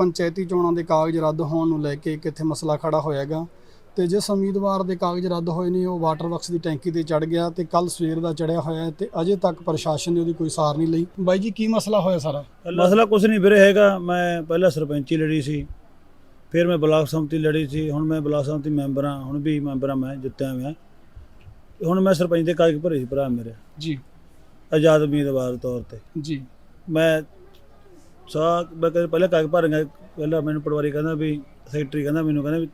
ਪੰਚਾਇਤੀ ਚੋਣਾਂ ਦੇ ਕਾਗਜ਼ ਰੱਦ ਹੋਣ ਨੂੰ ਲੈ ਕੇ ਇੱਕ ਇੱਥੇ ਮਸਲਾ ਖੜਾ ਹੋਇਆਗਾ। ਤੇ ਜਿਸ ਉਮੀਦਵਾਰ ਦੇ ਕਾਗਜ਼ ਰੱਦ ਹੋਏ ਨੇ ਉਹ ਵਾਟਰ ਵਰਕਸ ਦੀ ਟੈਂਕੀ ਤੇ ਚੜ ਗਿਆ ਤੇ ਕੱਲ ਸਵੇਰ ਦਾ ਚੜਿਆ ਹੋਇਆ ਤੇ ਅਜੇ ਤੱਕ ਪ੍ਰਸ਼ਾਸਨ ਨੇ ਉਹਦੀ ਕੋਈ ਸਾਰ ਨਹੀਂ ਲਈ। ਬਾਈ ਜੀ ਕੀ ਮਸਲਾ ਹੋਇਆ ਸਾਰਾ? ਮਸਲਾ ਕੁਝ ਨਹੀਂ ਵੀਰੇ ਹੈਗਾ। ਮੈਂ ਪਹਿਲਾਂ ਸਰਪੰਚੀ ਲੜੀ ਸੀ ਫਿਰ ਮੈਂ ਬਲਾਕ ਸੰਮਤੀ ਲੜੀ ਸੀ ਹੁਣ ਮੈਂ ਬਲਾਕ ਸੰਮਤੀ ਮੈਂਬਰ ਹਾਂ ਹੁਣ ਵੀ ਮੈਂਬਰ ਹਾਂ ਮੈਂ ਜਿੱਤਿਆ ਹੋਇਆ। ਹੁਣ ਮੈਂ ਸਰਪੰਚ ਦੇ ਕਾਗਜ਼ ਭਰੇ ਸੀ ਭਰਾ ਮੇਰੇ। ਜੀ। ਆਜ਼ਾਦ ਉਮੀਦਵਾਰ ਤੌਰ ਤੇ। ਜੀ। ਮੈਂ ਸਾ ਮੈਂ ਕਹਿੰਦਾ ਪਹਿਲਾਂ ਕਾਗਜ਼ ਭਰਾਂਗਾ ਪਹਿਲਾਂ ਮੈਨੂੰ ਪਟਵਾਰੀ ਕਹਿੰਦਾ ਵੀ ਸੈਕਟਰੀ ਕਹਿੰਦਾ ਮੈਨੂੰ ਕਹਿੰਦਾ ਵੀ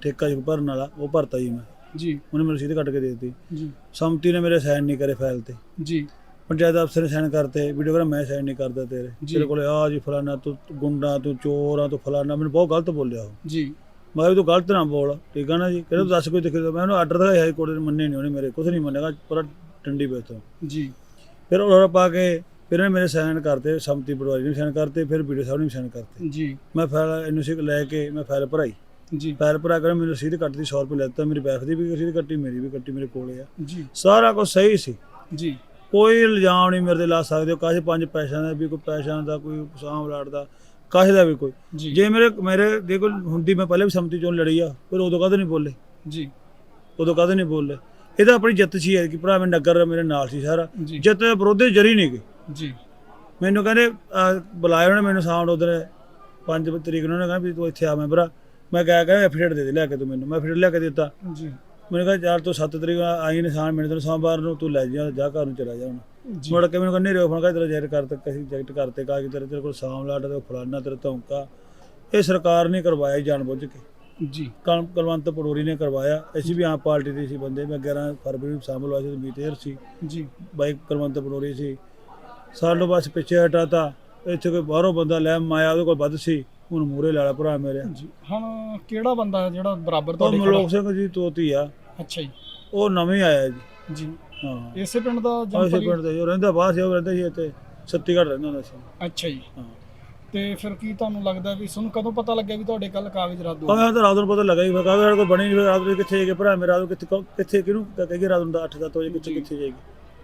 ਠੇਕਾ ਜੀ ਭਰਨ ਵਾਲਾ ਉਹ ਭਰਤਾ ਜੀ ਮੈਂ। ਜੀ। ਉਹਨੇ ਮੈਨੂੰ ਰਸੀਦ ਕੱਟ ਕੇ ਦੇ ਦਿੱਤੀ। ਜੀ। ਸੰਮਤੀ ਨੇ ਮੇਰੇ ਸਾਈਨ ਨਹੀਂ ਕਰੇ ਫਾਈਲ ਤੇ। ਜੀ। ਪੰਚਾਇਤ ਅਫਸਰ ਨੇ ਸਾਈਨ ਕਰਤੇ ਵੀਡੀਓ ਕਹਿੰਦਾ ਮੈਂ ਸਾਈਨ ਨਹੀਂ ਕਰਦਾ ਤੇਰੇ। ਤੇਰੇ ਕੋਲੇ ਆ ਜੀ ਫਲਾਨਾ ਤੂੰ ਗੁੰਡਾ ਤੂੰ ਚੋਰ ਆ ਤੂੰ ਫਲਾਨਾ ਮੈਨੂੰ ਬਹੁਤ ਗਲਤ ਬੋਲਿਆ ਉਹ। ਜੀ। ਮੈਂ ਵੀ ਤੂੰ ਗਲਤ ਨਾ ਬੋਲ ਠੀਕ ਆ ਨਾ ਜੀ? ਕਹਿੰਦਾ ਦੱਸ ਕੋਈ ਦਿਖੇ ਮੈਂ ਉਹਨੂੰ ਆਰਡਰ ਦਿਖਾਇਆ ਹਾਈ ਕੋਰਟ ਨੇ ਮੰਨੇ ਨਹੀਂ ਉਹਨੇ ਮੇਰੇ ਕੁਝ ਨਹੀਂ ਮੰਨੇਗਾ ਪੂਰਾ ਟੰਡੀ ਤੋਂ ਜੀ। ਫਿਰ ਉਹ ਪਾ ਕੇ ਫਿਰ ਇਹਨੇ ਮੇਰੇ ਸਾਈਨ ਕਰਤੇ ਸੰਮਤੀ ਪਟਵਾਰੀ ਨੇ ਸਾਈਨ ਕਰਤੇ ਫਿਰ ਵੀਡੀਓ ਸਾਹਿਬ ਨੇ ਸਾਈਨ ਕਰਤੇ। ਜੀ। ਮੈਂ ਫਾਈਲ ਐਨਓਸੀ ਲੈ ਕੇ ਮੈਂ ਫਾਈਲ ਭਰਾਈ। ਜੀ। ਫਾਈਲ ਭਰਾ ਕੇ ਮੈਨੂੰ ਰਸੀਦ ਕੱਟਦੀ 100 ਰੁਪਏ ਲੈਤਾ ਮੇਰੀ ਵਾਈਫ ਦੀ ਵੀ ਰਸੀਦ ਕੱਟੀ ਮੇਰੀ ਵੀ ਕੱਟੀ ਮੇਰੇ ਕੋਲੇ ਆ। ਜੀ। ਸਾਰਾ ਕੁਝ ਸਹੀ ਸੀ। ਜੀ। ਕੋਈ ਇਲਜ਼ਾਮ ਨਹੀਂ ਮੇਰੇ ਤੇ ਲਾ ਸਕਦੇ ਹੋ ਕਾਹੇ ਪੰਜ ਪੈਸਿਆਂ ਦਾ ਵੀ ਕੋਈ ਪੈਸਿਆਂ ਦਾ ਕੋਈ ਸਾਂਭ ਲਾੜਦਾ ਕਾਹੇ ਦਾ ਵੀ ਕੋਈ। ਜੀ। ਮੇਰੇ ਮੇਰੇ ਦੇਖੋ ਹੁੰਦੀ ਮੈਂ ਪਹਿਲੇ ਵੀ ਸੰਮਤੀ ਚੋਂ ਲੜੀ ਆ ਫਿਰ ਉਦੋਂ ਕਦੇ ਨਹੀਂ ਬੋਲੇ? ਜੀ। ਉਦੋਂ ਕਦੇ ਨਹੀਂ ਬੋਲੇ? ਇਹ ਤਾਂ ਆਪਣੀ ਜਿੱਤ ਸੀ ਕਿ ਭਰਾ ਮੈਂ ਨਗਰ ਮੇਰੇ ਨਾਲ ਸੀ ਸਾਰਾ। ਜਿੱਤ ਦੇ ਵਿਰੋਧੀ ਜਰੀ ਨਹੀਂ ਗਈ ਜੀ। ਮੈਨੂੰ ਕਹਿੰਦੇ ਅਹ, ਬੁਲਾਇਆ ਉਹਨੇ ਮੈਨੂੰ ਸਾਊਂਡ ਉਧਰ 5 ਤਰੀਕ ਨੂੰ ਉਹਨੇ ਕਹਿੰਦਾ ਵੀ ਤੂੰ ਇੱਥੇ ਆ ਮੈਂ ਭਰਾ ਮੈਂ ਕਿਹਾ ਕਹਿੰਦਾ ਐਫੀਡੇਟ ਦੇ ਦੇ ਲਿਆ ਕੇ ਤੂੰ ਮੈਨੂੰ। ਮੈਂ ਐਫੀਡੇਟ ਲਿਆ ਕੇ ਦਿੱਤਾ। ਜੀ। ਮੈਨੂੰ ਕਹਿੰਦਾ ਯਾਰ ਤੂੰ 7 ਤਰੀਕ ਨੂੰ ਆਈ ਨਿਸ਼ਾਨ ਮੈਨੂੰ ਤੈਨੂੰ ਸੋਮਵਾਰ ਨੂੰ ਤੂੰ ਲੈ ਜਾ ਜਾ ਘਰ ਨੂੰ ਚਲਾ ਜਾ ਹੁਣ। ਜੀ। ਮੁੜ ਕੇ ਮੈਨੂੰ ਕਹਿੰਦੇ ਰੋ ਫੋਨ ਕਰ ਤੇਰਾ ਜੈਕਟ ਕਰ ਤੇ ਕਸੀ ਜੈਕਟ ਕਰਤੇ ਕਾ ਕਿ ਤੇਰੇ ਤੇਰੇ ਕੋਲ ਸਾਮ ਲਾਟ ਤੇ ਫਲਾਨਾ ਤੇਰੇ ਧੌਂਕਾ। ਇਹ ਸਰਕਾਰ ਨੇ ਕਰਵਾਇਆ ਜਾਣ ਬੁੱਝ ਕੇ। ਜੀ। ਕਲ- ਕੁਲਵੰਤ ਪਟੋਰੀ ਨੇ ਕਰਵਾਇਆ। ਅਸੀਂ ਵੀ ਆਮ ਪਾਰਟੀ ਦੇ ਸੀ ਬੰਦੇ ਮੈਂ 11 ਫਰਵਰੀ ਨੂੰ ਸ਼ਾਮਲ ਹੋਇਆ ਸੀ ਮੀਟੇਰ ਸੀ। ਜੀ। ਬਾਈਕ ਕੁਲਵੰਤ ਪਟੋਰੀ ਸੀ। ਸਾਨੂੰ ਬਸ ਪਿੱਛੇ ਹਟਾਤਾ ਇੱਥੇ ਕੋਈ ਬਾਹਰੋਂ ਬੰਦਾ ਲੈ ਆਇਆ ਉਹਦੇ ਕੋਲ ਵੱਧ ਸੀ ਹੁਣ ਮੂਰੇ ਲਾ ਲਾ ਭਰਾ ਮੇਰੇ। ਜੀ ਹੁਣ ਕਿਹੜਾ ਬੰਦਾ ਜਿਹੜਾ ਬਰਾਬਰ ਉਹ ਤੁਹਾਡੇ ਮਲੋਕ ਸਿੰਘ ਜੀ ਤੋਤੀ ਆ? ਅੱਛਾ ਜੀ। ਉਹ ਨਵੇਂ ਆਇਆ ਜੀ। ਜੀ। ਹਾਂ। ਇਸੇ ਪਿੰਡ ਦਾ ਇਸੇ ਜਨਪਦ ਪਿੰਡ ਦੇ ਉਹ ਰਹਿੰਦਾ ਬਾਹਰ ਸੀ ਉਹ ਰਹਿੰਦਾ ਸੀ ਇੱਥੇ ਸੱਤੀਗੜ੍ਹ ਰਹਿੰਦਾ ਹੁੰਦਾ ਸੀ। ਅੱਛਾ ਜੀ। ਹਾਂ। ਤੇ ਫਿਰ ਕੀ ਤੁਹਾਨੂੰ ਲੱਗਦਾ ਵੀ ਤੁਹਾਨੂੰ ਕਦੋਂ ਪਤਾ ਲੱਗਿਆ ਵੀ ਤੁਹਾਡੇ ਕੱਲ ਕਾਗਜ਼ ਰੱਦ ਹੋ ਤਾਂ ਰਾਤ ਨੂੰ ਪਤਾ ਲੱਗਾ ਹੀ ਫਿਰ ਕਾਹਦੇ ਕੋਈ ਬਣੀ ਨਹੀਂ ਫਿਰ ਰਾਤ ਨੂੰ ਕਿੱਥੇ ਗਏ ਭਰਾ ਮੇਰਾ ਰਾਤ ਨੂੰ ਕਿੱਥੇ ਕਿੱਥੇ ਕਿਹਨੂੰ ਕਹੇਗੀ ਰਾਤ ਨੂੰ ਦਾ 8 7 ਵਜੇ ਕਿੱਥੇ ਜੀ। ਕਿੱਥੇ ਜਾਏਗੀ?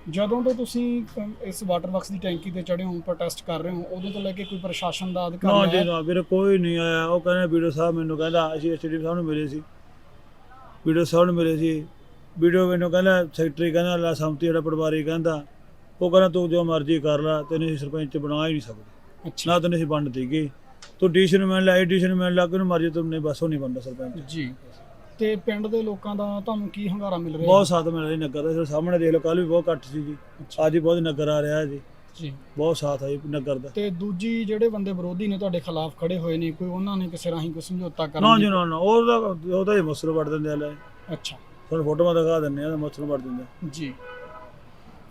ਜਦੋਂ ਤੋਂ ਤੁਸੀਂ ਇਸ ਵਾਟਰ ਵਰਕਸ ਦੀ ਟੈਂਕੀ ਤੇ ਚੜੇ ਹੋ ਪ੍ਰੋਟੈਸਟ ਕਰ ਰਹੇ ਹੋ ਉਦੋਂ ਤੋਂ ਲੈ ਕੇ ਕੋਈ ਪ੍ਰਸ਼ਾਸਨ ਦਾ ਨਾ ਅਧਿਕਾਰੀ ਜੀ ਆਇਆ? ਨਾ ਵੀਰੇ ਕੋਈ ਨਹੀਂ ਆਇਆ। ਉਹ ਕਹਿੰਦੇ ਵੀਡੀਓ ਸਾਹਿਬ ਮੈਨੂੰ ਕਹਿੰਦਾ ਅਸੀਂ ਐਸਟੀਡੀ ਸਾਹਿਬ ਨੂੰ ਮਿਲੇ ਸੀ। ਵੀਡੀਓ ਸਾਹਿਬ ਨੂੰ ਮਿਲੇ ਸੀ। ਵੀਡੀਓ ਮੈਨੂੰ ਕਹਿੰਦਾ ਸੈਕਟਰੀ ਕਹਿੰਦਾ ਲਾ ਸੰਮਤੀ ਜਿਹੜਾ ਪਟਵਾਰੀ ਕਹਿੰਦਾ ਉਹ ਕਹਿੰਦਾ ਤੂੰ ਜੋ ਮਰਜ਼ੀ ਕਰ ਲੈ ਤੈਨੂੰ ਅਸੀਂ ਸਰਪੰਚ ਬਣਾ ਹੀ ਨਹੀਂ ਸਕਦੇ। ਅੱਛਾ। ਨਾ ਤੈਨੂੰ ਅਸੀਂ ਵੰਡ ਦੇਗੇ ਤੂੰ ਡੀਸੀ ਨੂੰ ਮਿਲ ਲੈ ਏਡੀਸੀ ਨੂੰ ਮਿਲ ਲੈ ਕਿਹਨੂੰ ਮਰਜ਼ੀ ਤੂੰ ਨਹੀਂ ਬਸ ਉਹ ਨਹੀਂ ਬਣਦਾ ਸਰਪੰਚ। ਜੀ। ਤੇ ਪਿੰਡ ਦੇ ਲੋਕਾਂ ਦਾ ਤੁਹਾਨੂੰ ਕੀ ਹੰਗਾਰਾ ਮਿਲ ਰਿਹਾ? ਬਹੁਤ ਸਾਥ ਮਿਲ ਰਿਹਾ ਜੀ ਨਗਰ ਦਾ। ਸਾਹਮਣੇ ਦੇਖ ਲਓ ਕੱਲ ਵੀ ਬਹੁਤ ਘੱਟ ਸੀ ਜੀ। ਅੱਜ ਹੀ ਬਹੁਤ ਨਗਰ ਆ ਰਿਹਾ ਜੀ। ਜੀ। ਬਹੁਤ ਸਾਥ ਹੈ ਜੀ ਨਗਰ ਦਾ। ਤੇ ਦੂਜੀ ਜਿਹੜੇ ਬੰਦੇ ਵਿਰੋਧੀ ਨੇ ਤੁਹਾਡੇ ਖਿਲਾਫ ਖੜੇ ਹੋਏ ਨੇ ਕੋਈ ਉਹਨਾਂ ਨੇ ਕਿਸੇ ਰਾਹੀਂ ਕੋਈ ਸਮਝੌਤਾ ਨਾ ਕਰਨ ਜੀ ਦੀ ਨਾ। ਨਾ ਉਹਦਾ ਉਹਦਾ ਹੀ ਮਸਲ ਵੜ ਦਿੰਦੇ ਆ ਲੈ। ਅੱਛਾ। ਤੁਹਾਨੂੰ ਫੋਟੋਆਂ ਦਿਖਾ ਦਿੰਨੇ ਆ ਮਸਲ ਵੜ ਦਿੰਦੇ। ਜੀ।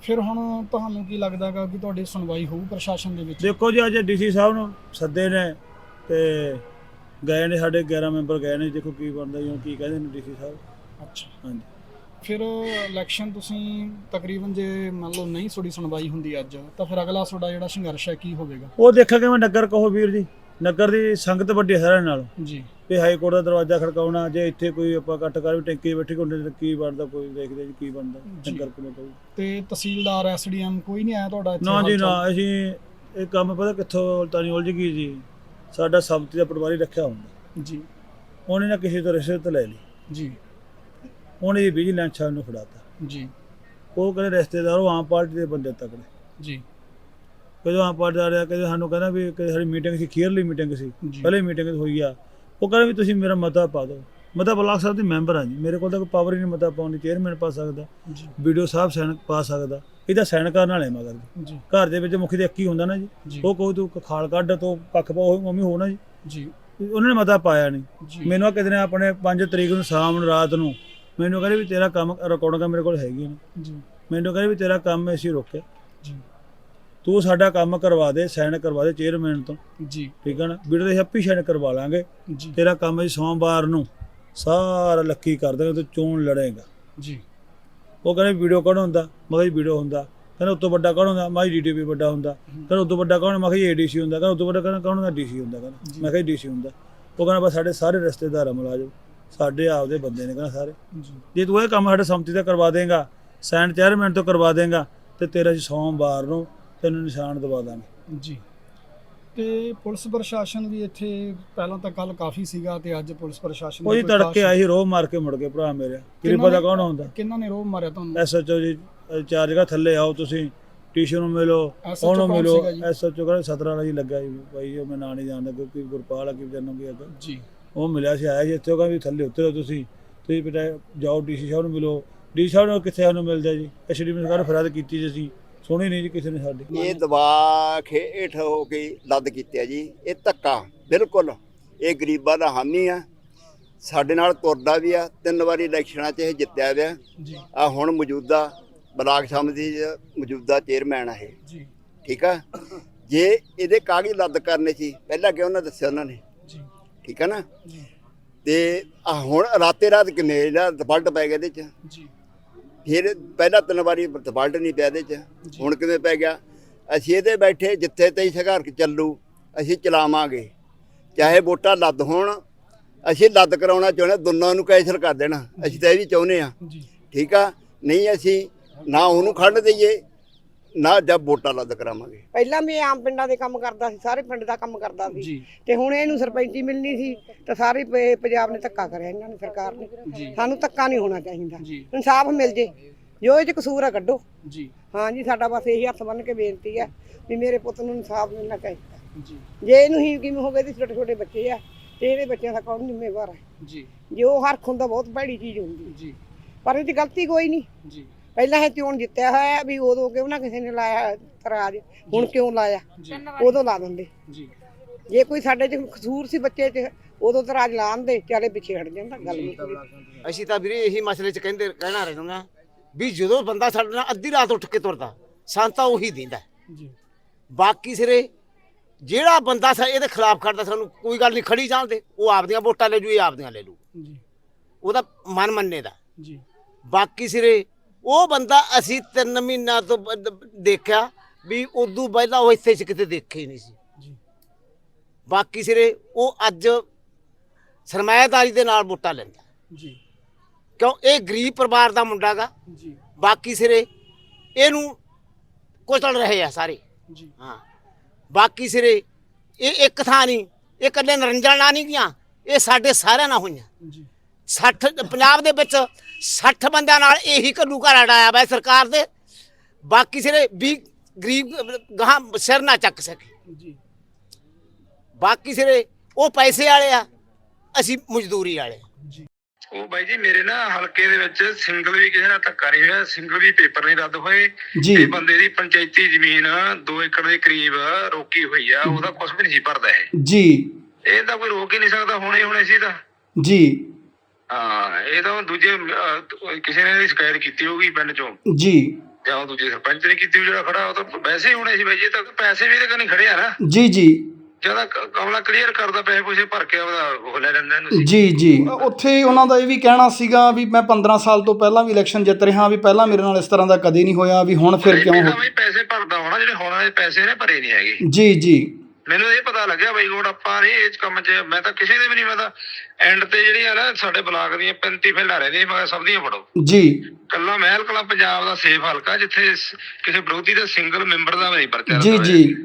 ਫਿਰ ਹੁਣ ਤੁਹਾਨੂੰ ਕੀ ਲੱਗਦਾਗਾ ਕਿ ਤੁਹਾਡੀ ਸੁਣਵਾਈ ਹੋਊ ਪ੍ਰਸ਼ਾਸਨ ਦੇ ਵਿੱਚ? ਦੇਖੋ ਜੀ ਅੱਜ ਡੀਸੀ ਸਾਹਿਬ ਨੂੰ ਸੱਦੇ ਨੇ ਤੇ ਗਏ ਨੇ ਸਾਡੇ 11 ਮੈਂਬਰ ਗਏ ਨੇ ਦੇਖੋ ਕੀ ਬਣਦਾ ਜੀ ਕੀ ਕਹਿੰਦੇ ਨੇ ਡੀਸੀ ਸਾਹਿਬ। ਅੱਛਾ। ਹਾਂਜੀ। ਫਿਰ ਇਲੈਕਸ਼ਨ ਤੁਸੀਂ ਤਕਰੀਬਨ ਜੇ ਮੰਨ ਲਓ ਨਹੀਂ ਤੁਹਾਡੀ ਸੁਣਵਾਈ ਹੁੰਦੀ ਅੱਜ ਤਾਂ ਫਿਰ ਅਗਲਾ ਤੁਹਾਡਾ ਜਿਹੜਾ ਸੰਘਰਸ਼ ਹੈ ਕੀ ਹੋਵੇਗਾ? ਉਹ ਦੇਖਾਂਗੇ ਮੈਂ ਨਗਰ ਕਹੋ ਵੀਰ ਜੀ ਨਗਰ ਦੀ ਸੰਗਤ ਵੱਡੀ ਸਾਰਿਆਂ ਨਾਲ। ਜੀ। ਵੀ ਹਾਈ ਕੋਰਟ ਦਾ ਦਰਵਾਜ਼ਾ ਖੜਕਾਉਣਾ ਜੇ ਇੱਥੇ ਕੋਈ ਆਪਾਂ ਕੱਟ ਕਰ ਵੀ ਟੈਂਕੀ ਬੈਠੀ ਹੁੰਦੇ ਤੇ ਕੀ ਬਣਦਾ ਕੋਈ ਦੇਖਦੇ ਜੀ ਕੀ ਬਣਦਾ। ਨਗਰ ਕੋਲ ਕਹੂ। ਤੇ ਤਹਿਸੀਲਦਾਰ ਐਸਡੀਐਮ ਕੋਈ ਨਹੀਂ ਆਇਆ ਤੁਹਾਡਾ ਇੱਥੇ ਨਾ ਜੀ ਨਾ? ਅਸੀਂ ਇਹ ਕੰਮ ਪਤਾ ਕਿੱਥੋਂ ਤਾਂ ਨਹੀਂ ਉਲਝ ਗਈ ਜੀ? ਸਾਡਾ ਸਬਤੀ ਦਾ ਪਟਵਾਰੀ ਰੱਖਿਆ ਹੁੰਦਾ। ਜੀ। ਉਹਨੇ ਨਾ ਕਿਸੇ ਤੋਂ ਰਿਸ਼ਵਤ ਲੈ ਲਈ। ਜੀ। ਉਹਨੇ ਜੀ ਵਿਜੀਲੈਂਸ ਸਾਹਿਬ ਨੂੰ ਫੜਾਤਾ। ਜੀ। ਉਹ ਕਹਿੰਦੇ ਰਿਸ਼ਤੇਦਾਰ ਉਹ ਆਮ ਪਾਰਟੀ ਦੇ ਬੰਦੇ ਤਕੜੇ। ਜੀ। ਕਦੋਂ ਆਮ ਪਾਰਟੀ ਦਾ ਰਿਹਾ ਕਦੇ ਸਾਨੂੰ ਕਹਿੰਦਾ ਵੀ ਕਿ ਸਾਡੀ ਮੀਟਿੰਗ ਸੀ ਕਲੀਅਰਲੀ ਮੀਟਿੰਗ ਸੀ। ਪਹਿਲੇ ਮੀਟਿੰਗ ਹੋਈ ਆ। ਉਹ ਕਹਿੰਦਾ ਵੀ ਤੁਸੀਂ ਮੇਰਾ ਮਤਾ ਪਾ ਦਿਓ। ਮਤਾ ਬਲਾਕ ਸਾਹਿਬ ਦੇ ਮੈਂਬਰ ਆ ਜੀ। ਮੇਰੇ ਕੋਲ ਤਾਂ ਕੋਈ ਪਾਵਰ ਹੀ ਨਹੀਂ ਮਤਾ ਪਾਉਣ ਦੀ ਚੇਅਰਮੈਨ ਪਾ ਸਕਦਾ। ਜੀ। ਵੀਡੀਓ ਸਾਹਿਬ ਸਾਈਨ ਪਾ ਸਕਦਾ। ਇਹਦਾ ਸਾਈਨ ਕਰਨ ਵਾਲੇ ਮਗਰ ਜੀ। ਘਰ ਦੇ ਵਿੱਚ ਮੁਖੀ ਦੇ ਇੱਕ ਹੀ ਹੁੰਦਾ ਨਾ ਜੀ। ਉਹ ਕਹੂ ਤੂੰ ਖਾਲ ਕੱਢ ਤੂੰ ਕੱਖ ਪਾ ਉਹ ਮੰਮੀ ਹੋ ਨਾ ਜੀ। ਜੀ। ਉਹਨਾਂ ਨੇ ਮਤਾ ਪਾਇਆ ਨਹੀਂ ਮੈਨੂੰ ਕਿਤੇ ਨੇ ਆਪਣੇ 5 ਤਰੀਕ ਨੂੰ ਸ਼ਾਮ ਨੂੰ ਰਾਤ ਨੂੰ ਮੈਨੂੰ ਕਹਿੰਦੇ ਵੀ ਤੇਰਾ ਕੰਮ ਰਿਕਾਰਡਿੰਗਾਂ ਮੇਰੇ ਕੋਲ ਹੈਗੀਆਂ ਨੇ ਜੀ। ਮੈਨੂੰ ਕਹਿੰਦੇ ਵੀ ਤੇਰਾ ਕੰਮ ਅਸੀਂ ਰੋਕਿਆ। ਜੀ। ਤੂੰ ਸਾਡਾ ਕੰਮ ਕਰਵਾ ਦੇ ਸਾਈਨ ਕਰਵਾ ਦੇ ਚੇਅਰਮੈਨ ਤੋਂ। ਜੀ। ਠੀਕ ਹੈ ਨਾ? ਵੀਡੀਓ ਦੇ ਹੈਪੀ ਸਾਈਨ ਕਰਵਾ ਲਾਂਗੇ। ਤੇਰਾ ਕੰਮ ਅਸੀਂ ਸੋਮਵਾਰ ਨੂੰ ਸਾਰਾ ਲੱਕੀ ਕਰ ਦੇਗਾ ਤੂੰ ਚੋਣ ਲੜੇਗਾ। ਜੀ। ਉਹ ਕਹਿੰਦੇ ਵੀਡੀਓ ਕੌਣ ਹੁੰਦਾ? ਮੈਂ ਕਿਹਾ ਵੀਡੀਓ ਹੁੰਦਾ। ਕਹਿੰਦਾ ਉਤੋਂ ਵੱਡਾ ਕੌਣ ਹੁੰਦਾ? ਮੈਂ ਡੀਟੀਪੀ ਵੱਡਾ ਹੁੰਦਾ। ਕਹਿੰਦਾ ਉਤੋਂ ਵੱਡਾ ਕੌਣ ਮੈਂ ਕਿਹਾ ਏਡੀਸੀ ਹੁੰਦਾ। ਕਹਿੰਦਾ ਉਤੋਂ ਵੱਡਾ ਕਹਿੰਦਾ ਕੌਣ ਹੁੰਦਾ? ਡੀਸੀ ਹੁੰਦਾ ਕਹਿੰਦਾ। ਮੈਂ ਕਿਹਾ ਡੀਸੀ ਹੁੰਦਾ। ਉਹ ਕਹਿੰਦਾ ਬਸ ਸਾਡੇ ਸਾਰੇ ਰਿਸ਼ਤੇਦਾਰ ਆ ਮੁਲਾਜ਼ਮ। ਸਾਡੇ ਆਪਦੇ ਬੰਦੇ ਨੇ ਕਹਿੰਦਾ ਸਾਰੇ। ਜੀ। ਜੇ ਤੂੰ ਇਹ ਕੰਮ ਸਾਡੇ ਸੰਮਤੀ ਤੇ ਕਰਵਾ ਦੇਂਗਾ ਸੈਂਡ ਚੇਅਰਮੈਨ ਤੋਂ ਕਰਵਾ ਦੇਂਗਾ ਤੇ ਤੇਰਾ ਜੀ ਸੋਮਵਾਰ ਨੂੰ ਤੈਨੂੰ ਨਿਸ਼ਾਨ ਦਵਾ ਦਾਂਗੇ। ਜੀ। ਤੇ ਪੁਲਿਸ ਪ੍ਰਸ਼ਾਸਨ ਵੀ ਇੱਥੇ ਪਹਿਲਾਂ ਤਾਂ ਕੱਲ ਕਾਫੀ ਸੀਗਾ ਤੇ ਅੱਜ ਪੁਲਿਸ ਪ੍ਰਸ਼ਾਸਨ ਕੋਈ ਤੜਕੇ ਆਈ ਰੋਹ ਮਾਰ ਕੇ ਮੁੜ ਗਏ ਭਰਾ ਮੇਰੇ। ਕੀ ਪਤਾ ਕੌਣ ਹੁੰਦਾ ਕਿੰਨਾਂ ਨੇ ਰੋਹ ਮਾਰਿਆ ਤੁਹਾਨੂੰ? ਐਸਐਚਓ ਜੀ ਚਾਰ ਜਗ੍ਹਾ ਥੱਲੇ ਆਓ ਤੁਸੀਂ ਟੀਸ਼ਨ ਨੂੰ ਮਿਲੋ ਉਹਨੂੰ ਮਿਲੋ? ਐਸਐਚਓ ਕਹਿੰਦਾ ਸਤਰਾ ਵਾਲਾ ਜੀ ਲੱਗਾ ਜੀ ਭਾਈ ਉਹ ਮੈਂ ਨਾਂ ਨਹੀਂ ਜਾਣਦਾ ਕਿਉਂਕਿ ਗੁਰਪਾਲ ਆ ਕੀ ਜਨਮ ਹੈਗਾ ਜੀ। ਉਹ ਮਿਲਿਆ ਸੀ ਆਇਆ ਜੀ ਇੱਥੇ ਉਹ ਕਹਿੰਦਾ ਵੀ ਥੱਲੇ ਉਤਰੋ ਤੁਸੀਂ ਤੁਸੀਂ ਬੇਟਾ ਜਾਓ ਡੀਸੀ ਸਾਹਿਬ ਨੂੰ ਮਿਲੋ। ਡੀਸੀ ਸਾਹਿਬ ਨੂੰ ਕਿੱਥੇ ਸਾਨੂੰ ਮਿਲਦਾ ਜੀ। ਐਸਡੀ ਸਰਕਾਰ ਫਰਿਆਦ ਕੀਤੀ ਜੀ ਅਸੀਂ। ਸੁਣੀ ਨਹੀਂ ਜੀ ਕਿਸੇ ਨੇ ਸਾਡੀ। ਇਹ ਦਬਾ ਕੇ ਹੇਠ ਹੋ ਕੇ ਲੱਦ ਕੀਤੇ ਆ ਜੀ। ਇਹ ਧੱਕਾ ਬਿਲਕੁਲ। ਇਹ ਗਰੀਬਾਂ ਦਾ ਹਾਮੀ ਆ। ਸਾਡੇ ਨਾਲ ਤੁਰਦਾ ਵੀ ਆ। ਤਿੰਨ ਵਾਰੀ ਇਲੈਕਸ਼ਨਾਂ 'ਚ ਇਹ ਜਿੱਤਿਆ ਜੀ। ਆ ਹੁਣ ਮੌਜੂਦਾ ਬਲਾਕ ਸਮਿਤੀ 'ਚ ਮੌਜੂਦਾ ਚੇਅਰਮੈਨ ਆ ਇਹ। ਜੀ। ਠੀਕ ਆ? ਜੇ ਇਹਦੇ ਕਾਗਜ਼ ਰੱਦ ਕਰਨੇ ਸੀ ਪਹਿਲਾਂ ਕਿਉਂ ਨਾ ਦੱਸਿਆ ਉਹਨਾਂ ਨੇ? ਜੀ। ਠੀਕ ਆ ਨਾ? ਜੀ। ਤੇ ਆ ਹੁਣ ਰਾਤੇ ਰਾਤ ਕਿੰਨੇ ਇਹਦਾ ਡਿਫਾਲਟ ਪੈ ਗਿਆ ਇਹਦੇ 'ਚ? ਜੀ। ਫਿਰ ਪਹਿਲਾਂ ਤਿੰਨ ਵਾਰੀ ਡਿਫਾਲਟ ਨਹੀਂ ਪਿਆ ਇਹਦੇ 'ਚ। ਹੁਣ ਕਿਵੇਂ ਪੈ ਗਿਆ? ਅਸੀਂ ਇਹਦੇ ਬੈਠੇ ਜਿੱਥੇ ਤੇ ਸੰਘਰਸ਼ ਚੱਲੂ ਅਸੀਂ ਚਲਾਵਾਂਗੇ। ਚਾਹੇ ਵੋਟਾਂ ਲੱਦ ਹੋਣ ਅਸੀਂ ਲੱਦ ਕਰਾਉਣਾ ਚਾਹੁੰਦੇ ਦੋਨਾਂ ਨੂੰ ਕੈਂਸਲ ਕਰ ਦੇਣਾ। ਅਸੀਂ ਤਾਂ ਇਹ ਵੀ ਚਾਹੁੰਦੇ ਆ ਠੀਕ ਆ? ਨਹੀਂ ਅਸੀਂ ਨਾ ਉਹਨੂੰ ਖੰਡ ਦਈਏ ਨਾ ਜਦ ਵੋਟਾਂ ਲੱਦ ਕਰਾਵਾਂਗੇ। ਪਹਿਲਾਂ ਵੀ ਆਮ ਪਿੰਡਾਂ ਦੇ ਕੰਮ ਕਰਦਾ ਸੀ ਸਾਰੇ ਪਿੰਡ ਦਾ ਕੰਮ ਕਰਦਾ ਸੀ। ਤੇ ਹੁਣ ਇਹਨੂੰ ਸਰਪੰਚੀ ਮਿਲਣੀ ਸੀ ਤਾਂ ਸਾਰੇ ਪ- ਪੰਜਾਬ ਨੇ ਧੱਕਾ ਕਰਿਆ ਇਹਨਾਂ ਨੇ ਸਰਕਾਰ ਨੇ। ਸਾਨੂੰ ਧੱਕਾ ਨਹੀਂ ਹੋਣਾ ਚਾਹੀਦਾ। ਇਨਸਾਫ ਮਿਲ ਜੇ। ਜੋ ਇਹ ਚ ਕਸੂਰ ਆ ਕੱਢੋ। ਜੀ। ਹਾਂ ਜੀ ਸਾਡਾ ਬਸ ਇਹੀ ਹੱਥ ਬੰਨ ਕੇ ਬੇਨਤੀ ਹੈ ਵੀ ਮੇਰੇ ਪੁੱਤ ਨੂੰ ਇਨਸਾਫ ਮਿਲਣਾ ਚਾਹੀਦਾ। ਜੀ। ਜੇ ਇਹਨੂੰ ਹੀ ਕਿਵੇਂ ਹੋ ਗਏ ਤੇ ਛੋਟੇ ਛੋਟੇ ਬੱਚੇ ਆ ਤੇ ਇਹਦੇ ਬੱਚਿਆਂ ਦਾ ਕੌਣ ਜ਼ਿੰਮੇਵਾਰ ਹੈ ਜੀ। ਜੇ ਉਹ ਹਰਖ ਹੁੰਦਾ ਬਹੁਤ ਭੈੜੀ ਚੀਜ਼ ਹੁੰਦੀ। ਜੀ। ਪਰ ਇਹਦੀ ਗਲਤੀ ਕੋਈ ਨਹੀਂ। ਜੀ। ਪਹਿਲਾਂ ਇਹ ਚੋਣ ਜਿੱਤਿਆ ਹੋਇਆ ਹੈ, ਵੀ ਉਦੋਂ ਕਿਉਂ ਨਾ ਕਿਸੇ ਨੇ ਲਾਇਆ ਤਰਾਜ ਹੁਣ ਕਿਉਂ ਲਾਇਆ? ਉਦੋਂ ਲਾ ਦਿੰਦੇ। ਜੀ। ਜੇ ਕੋਈ ਸਾਡੇ ਚ ਕਸੂਰ ਸੀ ਬੱਚੇ ਚ ਉਦੋਂ ਤਾਂ ਰਾਜ ਲਾਣ ਦੇ ਚਾਲੇ ਪਿੱਛੇ ਹਟ ਜਾਂਦਾ ਗੱਲ ਮੁੱਕ ਅਸੀਂ ਤਾਂ ਵੀਰੇ ਇਹੀ ਮਸਲੇ 'ਚ ਕਹਿੰਦੇ ਕਹਿਣਾ ਰਹਿਣਾ ਵੀ ਜਦੋਂ ਬੰਦਾ ਸਾਡੇ ਨਾਲ ਅੱਧੀ ਰਾਤ ਉੱਠ ਕੇ ਤੁਰਦਾ ਸਾਨੂੰ ਤਾਂ ਉਹੀ ਦਿੰਦਾ। ਜੀ। ਬਾਕੀ ਸਿਰੇ ਜਿਹੜਾ ਬੰਦਾ ਸਾ ਇਹਦੇ ਖਿਲਾਫ ਖੜਦਾ ਸਾਨੂੰ ਕੋਈ ਗੱਲ ਨਹੀਂ ਖੜੀ ਜਾਂਦੇ ਉਹ ਆਪਦੀਆਂ ਵੋਟਾਂ ਲੈ ਜੂ ਇਹ ਆਪਦੀਆਂ ਲੈ ਲੂ। ਜੀ। ਉਹਦਾ ਮਨ ਮੰਨੇ ਦਾ ਜੀ। ਬਾਕੀ ਸਿਰੇ ਉਹ ਬੰਦਾ ਅਸੀਂ 3 ਮਹੀਨਾ ਤੋਂ ਦੇਖਿਆ ਵੀ ਉਦੋਂ ਪਹਿਲਾਂ ਉਹ ਇੱਥੇ ਚ ਕਿਤੇ ਦੇਖੇ ਹੀ ਨਹੀਂ ਸੀ। ਜੀ। ਬਾਕੀ ਸਿਰੇ ਉਹ ਅੱਜ ਸਰਮਾਇਦਾਰੀ ਦੇ ਨਾਲ ਵੋਟਾਂ ਲੈਂਦਾ। ਜੀ। ਕਿਉਂ? ਇਹ ਗਰੀਬ ਪਰਿਵਾਰ ਦਾ ਮੁੰਡਾ ਗਾ। ਜੀ। ਬਾਕੀ ਸਿਰੇ ਇਹਨੂੰ ਕੁਚਲ ਰਹੇ ਆ ਸਾਰੇ। ਜੀ। ਹਾਂ। ਬਾਕੀ ਸਿਰੇ ਇਹ ਇੱਕ ਥਾਂ ਨਹੀਂ ਇਹ ਇਕੱਲੇ ਨਰੰਜਨ ਨਾਲ ਨਹੀਂ ਗਿਆ ਇਹ ਸਾਡੇ ਸਾਰਿਆਂ ਨਾਲ ਹੋਈਆਂ। ਜੀ। 60 ਪੰਜਾਬ ਦੇ ਵਿੱਚ 60 ਬੰਦਿਆਂ ਨਾਲ ਇਹੀ ਘੱਲੂ ਘਰ ਅੜਾਇਆ ਵਾ ਸਰਕਾਰ ਦੇ। ਬਾਕੀ ਸਿਰੇ ਵੀ ਗਰੀਬ ਗਾਂ ਸਿਰ ਨਾ ਚੱਕ ਸਕੇ। ਜੀ। ਬਾਕੀ ਸਿਰੇ ਉਹ ਪੈਸੇ ਵਾਲੇ ਆ ਅਸੀਂ ਮਜ਼ਦੂਰੀ ਵਾਲੇ। ਜੀ। ਉਹ ਬਾਈ ਜੀ ਮੇਰੇ ਨਾ ਹਲਕੇ ਦੇ ਵਿੱਚ ਸਿੰਗਲ ਵੀ ਕਿਸੇ ਨਾਲ ਧੱਕਾ ਨਹੀਂ ਹੋਇਆ ਸਿੰਗਲ ਵੀ ਪੇਪਰ ਨਹੀਂ ਰੱਦ ਹੋਏ। ਜੀ। ਇਹ ਬੰਦੇ ਦੀ ਪੰਚਾਇਤੀ ਜ਼ਮੀਨ 2 ਏਕੜ ਦੇ ਕਰੀਬ ਰੋਕੀ ਹੋਈ ਆ ਉਹਦਾ ਕੁਝ ਵੀ ਨਹੀਂ ਸੀ ਭਰਦਾ ਇਹ। ਜੀ। ਇਹ ਤਾਂ ਕੋਈ ਰੋਕ ਹੀ ਨਹੀਂ ਸਕਦਾ ਹੁਣੇ ਹੁਣੇ ਸੀ ਤਾਂ। ਜੀ। ਹਾਂ ਇਹ ਤਾਂ ਦੂਜੇ ਅਹ, ਕਿਸੇ ਨੇ ਇਹਦੀ ਸ਼ਿਕਾਇਤ ਕੀਤੀ ਹੋਊਗੀ ਪਿੰਡ ਚੋਂ? ਜੀ। ਜਾਂ ਦੂਜੇ ਸਰਪੰਚ ਨੇ ਕੀਤੀ ਹੋਊ ਜਿਹੜਾ ਖੜਾ ਉਹ ਤਾਂ ਵੈਸੇ ਹੀ ਹੋਣੇ ਸੀ ਬਾਈ ਜੀ ਇਹ ਤਾਂ ਪੈਸੇ ਵੀ ਤਾਂ ਨਹੀਂ ਖੜੇ ਆ ਨਾ। ਜੀ ਜੀ। ਜ਼ਿਆਦਾ ਕਮਲਾ ਕਲੀਅਰ ਕਰਦਾ ਪੈਸੇ ਪੂਸੇ ਭਰ ਕੇ ਉਹਦਾ ਉਹ ਲੈ ਲੈਂਦਾ ਇਹਨੂੰ ਜੀ ਜੀ। ਉੱਥੇ ਉਹਨਾਂ ਦਾ ਇਹ ਵੀ ਕਹਿਣਾ ਸੀਗਾ ਵੀ ਮੈਂ 15 ਸਾਲ ਤੋਂ ਪਹਿਲਾਂ ਵੀ ਇਲੈਕਸ਼ਨ ਜਿੱਤ ਰਿਹਾ ਵੀ ਪਹਿਲਾਂ ਮੇਰੇ ਨਾਲ ਇਸ ਤਰ੍ਹਾਂ ਦਾ ਕਦੇ ਨਹੀਂ ਹੋਇਆ ਵੀ ਹੁਣ ਫਿਰ ਕਿਉਂ ਪਹਿਲਾਂ ਹੋ ਵੀ ਪੈਸੇ ਭਰਦਾ ਹੋਣਾ ਜਿਹੜੇ ਹੁਣ ਵਾਲੇ ਪੈਸੇ ਨੇ ਭਰੇ ਨਹੀਂ ਹੈਗੇ। ਜੀ ਜੀ। ਮੈਨੂੰ ਇਹ ਪਤਾ ਲੱਗਿਆ ਬਾਈ ਗੋਡ ਆਪਾਂ ਨਹੀਂ ਇਸ ਕੰਮ 'ਚ ਮੈਂ ਤਾਂ ਕਿਸੇ ਦੇ ਵੀ ਨਹੀਂ ਮੈਂ ਤਾਂ ਐਂਡ ਤੇ ਜਿਹੜੀ ਆ ਨਾ ਸਾਡੇ ਬਲਾਕ ਦੀਆਂ 35 ਫੈਲਾ ਰਹਿੰਦੀਆਂ ਮੈਂ ਸਭ ਦੀਆਂ ਫੜੋ। ਜੀ। ਕੱਲਾ ਮਹਿਲ ਕਲਾ ਪੰਜਾਬ ਦਾ ਸੇਫ ਹਲਕਾ ਜਿੱਥੇ ਕਿਸੇ ਵਿਰੋਧੀ ਦਾ ਸਿੰਗਲ ਮੈਂਬਰ ਦਾ ਵੀ ਨਹੀਂ ਪਰਚਾ ਜੀ ਜੀ।